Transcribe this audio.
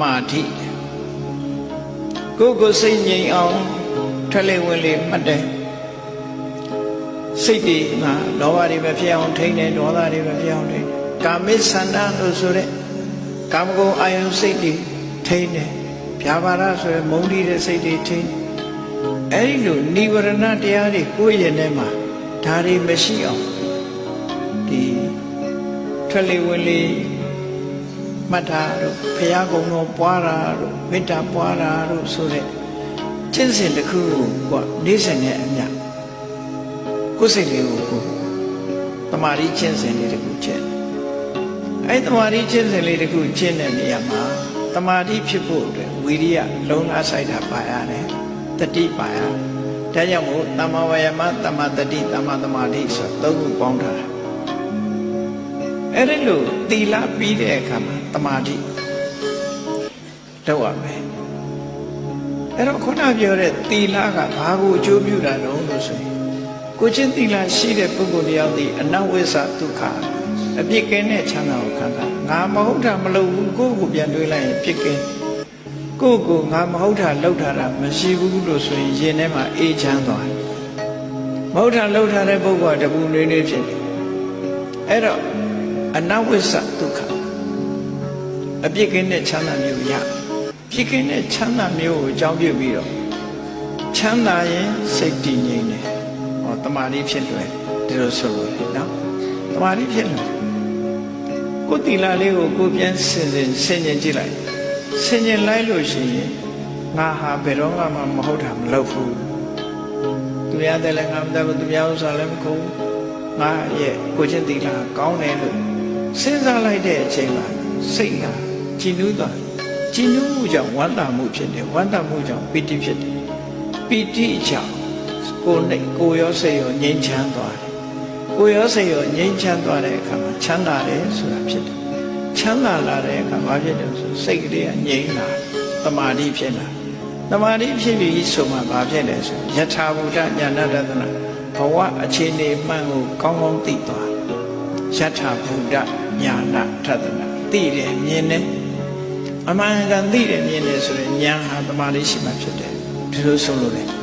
မာဓိကိုယ်ကိုယ်စိတ်ငြိမ်အောင်ထွက်လေဝင်လေမှတ်တယ်စိတ်တွေငါလောဘတွေပဲဖြစ်အောင်ထိန်းတယ်ဒေါသတွေပဲဖြစ်အောင်ထိန်းတယ်ကာမိသန္တာလို့ဆိုတဲ့ကာမဂုဏ်အာယုန်စိတ်တွေထိန်းတယ်ဗျာပါဒဆိုရယ်မုန်းတီးတဲ့စိတ်တွေထိန်းတယ်အဲ့ဒီလိုនិဝရဏတရားတွေကိုယ့်ရဲ့ထဲမှာဒါတွေမရှိအောင်ဒီထွက်လေဝင်လေ မှတ်တာတို့ဘုရားကုံတော်ပွားတာတို့မေတ္တာပွားတာတို့ဆိုတဲ့ကျင့်စဉ်တစ်ခုကိုကနေ့စဉ်နဲ့အမျှကိုယ်စိတ်လေးကိုကိုယ်တမာရီကျင့်စဉ်လေးတစ်ခုကျင့်အဲ့တမာရီကျင့်စဉ်လေးတစ်ခုကျင့်တဲ့နေရာမှာတမာရီဖြစ်ဖို့အတွက်ဝီရိယလုံးလားဆိုင်တာပါရတယ်တတိပါရဒါကြောင့်မို့တမ္မာဝယမတမ္မာတတိတမ္မာသမာဓိဆိုသုံးခုပေါင်းထားတာ အဲ့ဒီလိုသီလပြီးတဲ့အခါမှာတမာဓိလောက်ရမယ်အဲ့တော့ခုနပြောတဲ့သီလကဘာကိုအကျိုးပြုတာလဲလို့ဆိုရင်ကိုချင်းသီလရှိတဲ့ပုဂ္ဂိုလ်တယောက်ဒီအနဝိသဒုက္ခအပြစ်ကင်းတဲ့ချမ်းသာကိုခံတာငါမဟုတ်တာမလုပ်ဘူးကိုယ့်ကိုပြန်တွေးလိုက်ရင်ပြစ်ကင်းကိုယ့်ကိုငါမဟုတ်တာလှုပ်ထားတာမရှိဘူးလို့ဆိုရင်ရင်ထဲမှာအေးချမ်းသွားတယ်မဟုတ်တာလှုပ်ထားတဲ့ပုဂ္ဂိုလ်ကတပူနေနေဖြစ်တယ်အဲ့တော့ အနဝိသဒုက္ခအပြစ်ကင်းတဲ့ချမ်းသာမျိုးရပြစ်ကင်းတဲ့ချမ်းသာမျိုးကိုအကြောင်းပြုပြီးတော့ချမ်းသာရင်စိတ်တည်ငြိမ်တယ်ဟောတမာတိဖြစ်လွယ်ဒီလိုဆိုလို့လေနော်တမာတိဖြစ်လွယ်ကိုယ်တီလာလေးကိုကိုယ်ပြန်ဆင်ဆင်ဆင်ញင်ကြည့်လိုက်ဆင်ញင်လိုက်လို့ရှိရင်ငါဟာဘယ်တော့မှမဟုတ်တာမလုပ်ဘူးသူများတယ်လည်းငါမတတ်ဘူးသူများဥစ္စာလည်းမခုဘူးငါရဲ့ကိုချင်းတီလာကောင်းတယ်လို့ စဉ်းစားလိုက်တဲ့အချိန်မှာစိတ်ကကြည်နူးသွားကြည်နူးမှုကြောင့်ဝမ်းသာမှုဖြစ်တယ်ဝမ်းသာမှုကြောင့်ပီတိဖြစ်တယ်ပီတိကြောင့်ကိုယ်နဲ့ကိုယ်ရောစိတ်ရောငြိမ်းချမ်းသွားတယ်ကိုယ်ရောစိတ်ရောငြိမ်းချမ်းသွားတဲ့အခါမှာချမ်းသာတယ်ဆိုတာဖြစ်တယ်ချမ်းသာလာတဲ့အခါဘာဖြစ်တယ်ဆိုစိတ်ကလေးကငြိမ်းလာတမာတိဖြစ်လာတမာတိဖြစ်ပြီးဆိုမှဘာဖြစ်လဲဆိုယထာဘုဒ္ဓညာဏတဒနာဘဝအခြေအနေမှန်ကိုကောင်းကောင်းသိသွား ယထာဘုဒ္ဓညာဏထဒနာသိတယ်မြင်တယ်အမှန်ကန်သိတယ်မြင်တယ်ဆိုရင်ညာဟာတမာတိရှိမှဖြစ်တယ်ဒီလိုဆိုလို့လေ